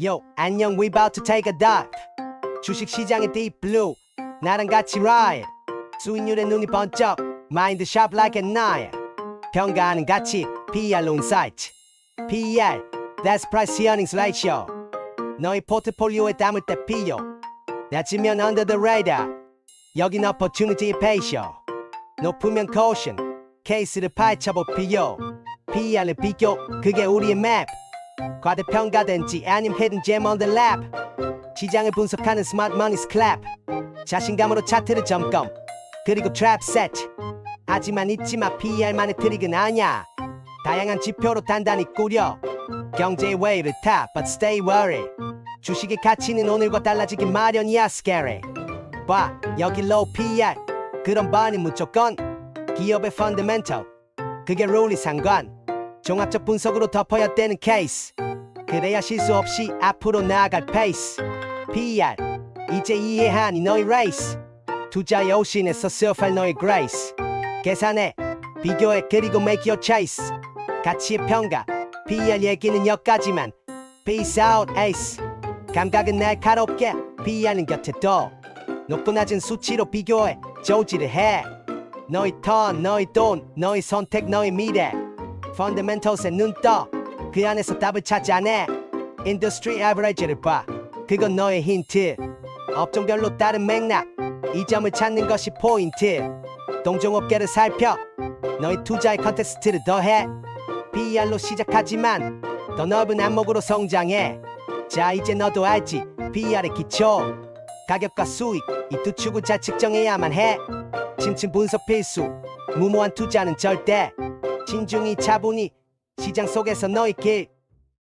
Yo, 안녕, we about to take a dive. 주식 시장의 deep blue. 나랑 같이 ride. 수익률에 눈이 번쩍. Mind sharp like a knife. 평가하는 가치. PR insight. PER, that's price earnings ratio. 너희 포트폴리오에 담을 때 필요. 낮으면 under the radar. 여긴 opportunity ratio. 높으면 caution. 케이스를 파헤쳐볼 필요. PER을 비교. 그게 우리의 맵. 과대평가된지 아님 hidden gem on the lab 시장을 분석하는 스마트 머니 스클랩 자신감으로 차트를 점검. 그리고 트랩 세트 하지만 잊지마 PER만의 트릭은 아냐. 다양한 지표로 단단히 꾸려. 경제의 웨이를 타 but stay worried 주식의 가치는 오늘과 달라지기 마련이야 scary. 봐 여기 low PER 그런 반이 무조건. 기업의 fundamental. 그게 룰이 상관 종합적 분석으로 덮어야 되는 케이스. 그래야 실수 없이 앞으로 나아갈 페이스. PR 이제 이해하니 너의 레이스 투자의 오신에서 surf할 너의 grace. 계산해. 비교해. 그리고 make your choice. 가치의 평가. PR 얘기는 여기까지만. Peace out ace. 감각은 날카롭게. PR는 곁에 둬. 높고 낮은 수치로 비교해. 조지를 해. 너의 턴 너의 돈 너의 선택 너의 미래 펀더멘털스에 눈떠. 그 안에서 답을 찾아내 인더스트리 에버리지를 봐. 그건 너의 힌트. 업종별로 다른 맥락. 이 점을 찾는 것이 포인트. 동종업계를 살펴. 너의 투자의 컨테스트를 더해. PR로 시작하지만 더 넓은 안목으로 성장해. 자 이제 너도 알지. PR의 기초. 가격과 수익. 이 두 축을 잘 측정해야만 해. 심층 분석 필수. 무모한 투자는 절대 신중히 차분히 시장 속에서 너의 길